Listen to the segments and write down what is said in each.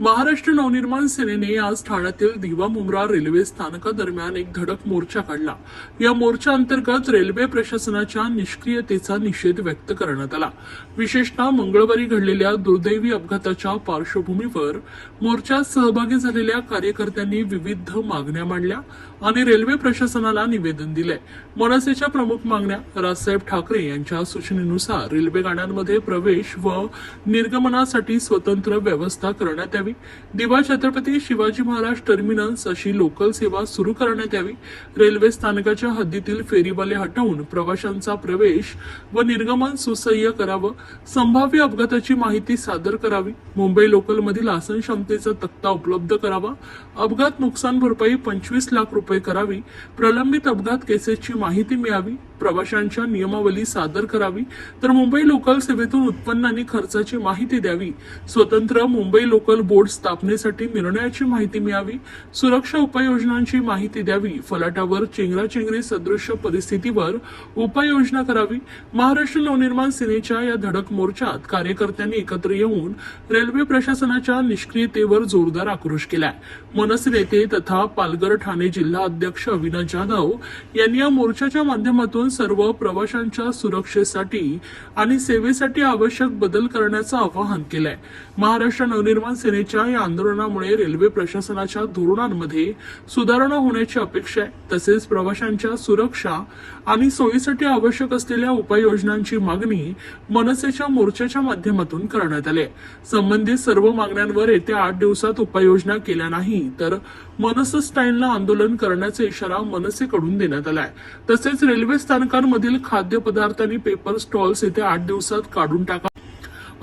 महाराष्ट्र नवनिर्माण सेनेने आज ठाण्यातील दिवा मुंब्रा रेल्वे स्थानकादरम्यान एक धडक मोर्चा काढला. या मोर्चा अंतर्गत रेल्वे प्रशासनाच्या निष्क्रियतेचा निषेध व्यक्त करण्यात आला. विशेषतः मंगळवारी घडलेल्या दुर्दैवी अपघाताच्या पार्श्वभूमीवर मोर्चात सहभागी झालेल्या कार्यकर्त्यांनी विविध मागण्या मांडल्या आणि रेल्वे प्रशासनाला निवेदन दिले. मनसेच्या प्रमुख मागण्या राजसाहेब ठाकरे यांच्या सूचनेनुसार रेल्वे गाड्यांमध्ये प्रवेश व निर्गमनासाठी स्वतंत्र व्यवस्था करण्यात यावी. यावी दिवा छत्रपती शिवाजी महाराज टर्मिनस अशी लोकल सेवा सुरू करण्यात यावी. रेल्वे स्थानकाच्या हद्दीतील फेरीवाले हटवून प्रवाशांचा प्रवेश व निर्गमन सुसह्य करावं. संभाव्य अपघाताची माहिती सादर करावी. मुंबई लोकलमधील आसन क्षमतेचा तक्ता उपलब्ध करावा. अपघात नुकसान भरपाई पंचवीस लाख रुपये करावी. प्रलंबित अपघात केसेसची माहिती मिळावी. प्रवाशांच्या नियमावली सादर करावी. तर मुंबई लोकल सेवेतून उत्पन्न आणि खर्चाची माहिती द्यावी. स्वतंत्र मुंबई लोकल बोर्ड स्थापनेसाठी निर्णयाची माहिती मिळावी सुरक्षा उपाययोजनांची माहिती द्यावी फलाटावर चेंगराचेंगरी सदृश्य परिस्थितीवर उपाययोजना करावी महाराष्ट्र नवनिर्माण सेनेच्या या धडक मोर्चात कार्यकर्त्यांनी एकत्र येऊन रेल्वे प्रशासनाच्या निष्क्रियतेवर जोरदार आक्रोश केलाय. मनसे नेते तथा पालघर ठाणे जिल्हा अध्यक्ष अविनाश जाधव यांनी या मोर्चाच्या माध्यमातून सर्व प्रवाशांच्या सुरक्षेसाठी आणि सेवेसाठी आवश्यक बदल करण्याचं आवाहन केलंय. महाराष्ट्र नवनिर्माण सेनेच्या या आंदोलनामुळे रेल्वे प्रशासनाच्या धोरणांमध्ये सुधारणा होण्याची अपेक्षा आहे. तसेच प्रवाशांच्या सुरक्षा आणि सोयीसाठी आवश्यक असलेल्या उपाययोजनांची मागणी मनसेच्या मोर्चाच्या माध्यमातून करण्यात आली संबंधित सर्व मागण्यांवर येत्या आठ दिवसात उपाययोजना केल्या नाही तर मनस स्टाईलनं आंदोलन करण्याचा इशारा मनसेकडून देण्यात आलाय. तसेच रेल्वे स्थानकांमधील खाद्यपदार्थ आणि पेपर स्टॉल्स येत्या आठ दिवसात काढून टाका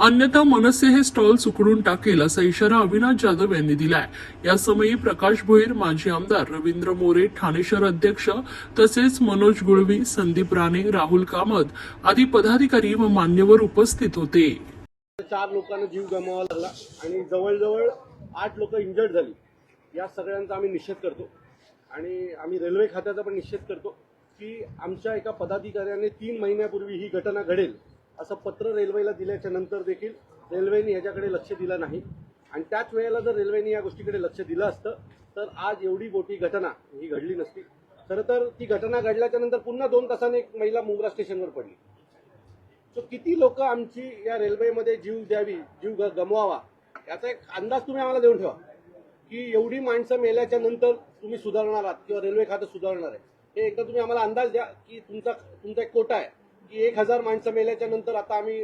अन्यथा मनसे हे स्टॉल सुकडून टाकेल असा इशारा अविनाश जाधव यांनी दिलाय. यासमयी प्रकाश भोईर माजी आमदार रवींद्र मोरे ठाणे शहर अध्यक्ष तसेच मनोज गुळवी संदीप राणे राहुल कामत आदी पदाधिकारी व मान्यवर उपस्थित होते. चार लोकांना जीव गमावा लागला आणि जवळजवळ आठ लोक इंजर्ड झाली. या सगळ्यांचा आम्ही निषेध करतो. आणि आम्ही रेल्वे खात्याचा पण निषेध करतो की आमच्या एका पदाधिकाऱ्याने तीन महिन्यापूर्वी ही घटना घडेल. असं पत्र रेल्वेला दिल्याच्या नंतर देखील रेल्वेने ह्याच्याकडे लक्ष दिलं नाही. आणि त्याच वेळेला जर रेल्वेने या गोष्टीकडे लक्ष दिलं असतं तर आज एवढी मोठी घटना ही घडली नसती. खरं तर ती घटना घडल्याच्या नंतर पुन्हा दोन तासाने एक महिला मुंब्रा स्टेशनवर पडली. सो किती लोक आमची या रेल्वेमध्ये जीव द्यावी जीव ग- गमवावा याचा एक अंदाज तुम्ही आम्हाला देऊन ठेवा. की एवढी माणसं मेल्याच्या नंतर तुम्ही सुधारणार आहात किंवा रेल्वे खातं सुधारणार आहे. हे एकदा तुम्ही आम्हाला अंदाज द्या की तुमचा तुमचा एक कोटा आहे. की एक हजार माणसं मेल्याच्या नंतर आता आम्ही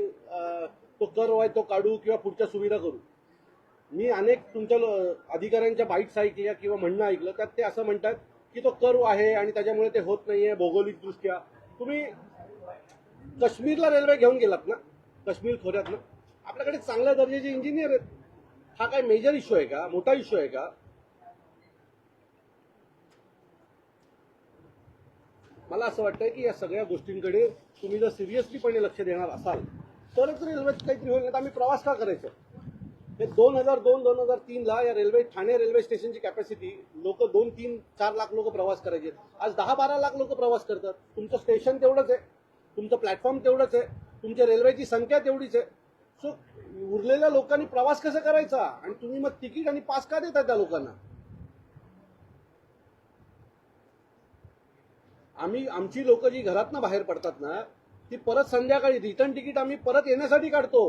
तो कर आहे तो काढू किंवा पुढच्या सुविधा करू. मी अनेक तुमच्या अधिकाऱ्यांच्या बाईट्स ऐकल्या किंवा म्हणणं ऐकलं त्यात ते असं म्हणतात की तो कर्व आहे आणि त्याच्यामुळे ते होत नाहीये आहे भौगोलिकदृष्ट्या. तुम्ही काश्मीरला रेल्वे घेऊन गेलात ना? काश्मीर खोऱ्यात ना? आपल्याकडे चांगल्या दर्जाचे इंजिनियर आहेत. हा काय मेजर इश्यू आहे का? मोठा इश्यू आहे का? मला असं वाटतंय की या सगळ्या गोष्टींकडे तुम्ही जर सिरियसलीपणे लक्ष देणार असाल तरच रेल्वेत काहीतरी होईल नाही तर आम्ही प्रवास का करायचं? हे दोन हजार दोन दोन हजार तीनला या रेल्वे ठाणे रेल्वे स्टेशनची कॅपॅसिटी लोक दोन तीन चार लाख लोक प्रवास करायचे. आज दहा बारा लाख लोक प्रवास करतात. तुमचं स्टेशन तेवढंच आहे. तुमचं प्लॅटफॉर्म तेवढंच आहे. तुमच्या रेल्वेची संख्या तेवढीच आहे. सो उरलेल्या लोकांनी प्रवास कसा करायचा? आणि तुम्ही मग तिकीट आणि पास का देता त्या लोकांना? आम्ही आमची लोक जी घरातनं बाहेर पडतात ना ती परत संध्याकाळी रिटर्न तिकीट आम्ही परत येण्यासाठी काढतो.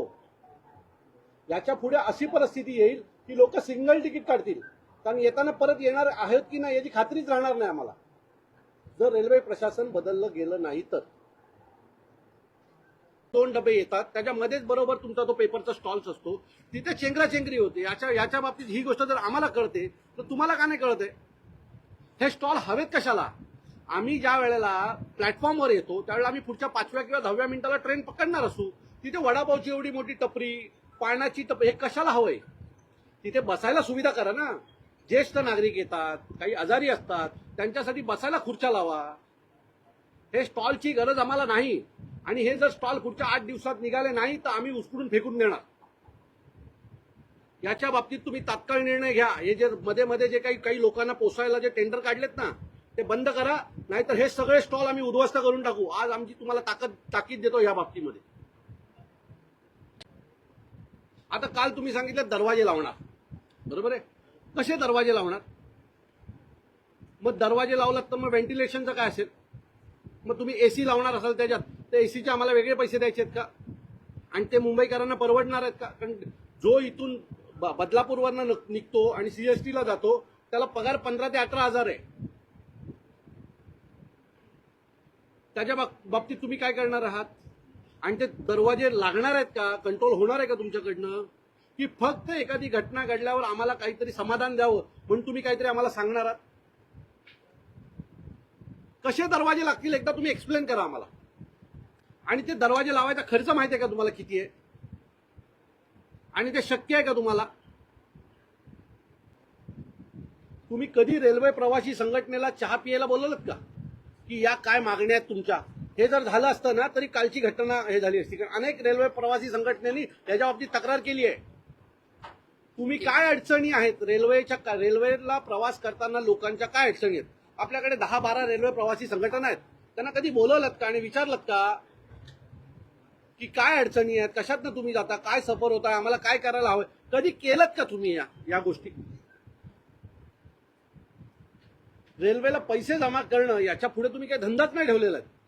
याच्यापुढे अशी परिस्थिती येईल की लोक सिंगल तिकीट काढतील. कारण येताना परत येणार आहेत की नाही याची खात्रीच राहणार नाही आम्हाला. जर रेल्वे प्रशासन बदललं गेलं नाही तर. दोन डबे येतात त्याच्यामध्येच बरोबर तुमचा तो पेपरचा स्टॉल्स असतो. तिथे चेंगराचेंगरी होते. याच्या याच्या बाबतीत ही गोष्ट जर आम्हाला कळते तर तुम्हाला का नाही कळते? हे स्टॉल हवेत कशाला? आम्ही ज्या वेळेला प्लॅटफॉर्मवर येतो त्यावेळेला आम्ही पुढच्या पाचव्या किंवा दहाव्या मिनिटाला ट्रेन पकडणार असू तिथे वडापावची एवढी मोठी टपरी पाण्याची टपरी हे कशाला हवंय? तिथे बसायला सुविधा करा ना. ज्येष्ठ नागरिक येतात काही आजारी असतात त्यांच्यासाठी बसायला खुर्च्या लावा. हे स्टॉलची गरज आम्हाला नाही. आणि हे जर स्टॉल पुढच्या आठ दिवसात निघाले नाही तर आम्ही उचलून फेकून देणार. याच्या बाबतीत तुम्ही तात्काळ निर्णय घ्या. हे जे मध्ये मध्ये जे काही काही लोकांना पोसायला जे टेंडर काढलेत ना ते बंद करा नाहीतर हे सगळे स्टॉल आम्ही उद्ध्वस्त करून टाकू. आज आमची तुम्हाला ताकद ताकीद देतो या बाबतीमध्ये. आता काल तुम्ही सांगितलं दरवाजे लावणार. बरोबर आहे? कसे दरवाजे लावणार? मग दरवाजे लावलात तर मग व्हेंटिलेशनचं काय असेल? मग तुम्ही एसी लावणार असाल त्याच्यात तर एसीचे आम्हाला वेगळे पैसे द्यायचे आहेत का? आणि ते मुंबईकरांना परवडणार आहेत का? कारण जो इथून बदलापूरवरनं निघतो आणि सीएसटीला जातो त्याला पगार पंधरा ते अठरा हजार आहे. त्याच्या बाब- बाबतीत तुम्ही काय करणार आहात? आणि ते दरवाजे लागणार आहेत का? कंट्रोल होणार आहे का तुमच्याकडनं? की फक्त एखादी घटना घडल्यावर आम्हाला काहीतरी समाधान द्यावं म्हणून तुम्ही काहीतरी आम्हाला सांगणार आहात? कसे दरवाजे लागतील एकदा तुम्ही एक्सप्लेन करा आम्हाला. आणि ते दरवाजे लावायचा खर्च माहिती आहे का तुम्हाला किती आहे? आणि ते शक्य आहे का तुम्हाला? तुम्ही कधी रेल्वे प्रवासी संघटनेला चहा पियायला बोलवलत का? की या काय मागण्या आहेत तुमच्या? हे जर झालं असतं ना तरी कालची घटना हे झाली असती. कारण अनेक रेल्वे प्रवासी संघटनेनी याच्या बाबतीत तक्रार केली आहे. तुम्ही काय अडचणी आहेत? रेल्वेच्या का- रेल्वेला प्रवास करताना लोकांच्या काय अडचणी आहेत? आपल्याकडे दहा बारा रेल्वे प्रवासी संघटना आहेत. त्यांना कधी बोलवलं का आणि विचारलं का की काय अडचणी आहेत? कशातनं तुम्ही जाता? काय सफर होता आम्हाला काय करायला हवं कधी केलं का तुम्ही या या गोष्टी? रेल्वेला पैसे जमा करणं याच्यापुढे तुम्ही काही धंदाच नाही ठेवलेला आहे.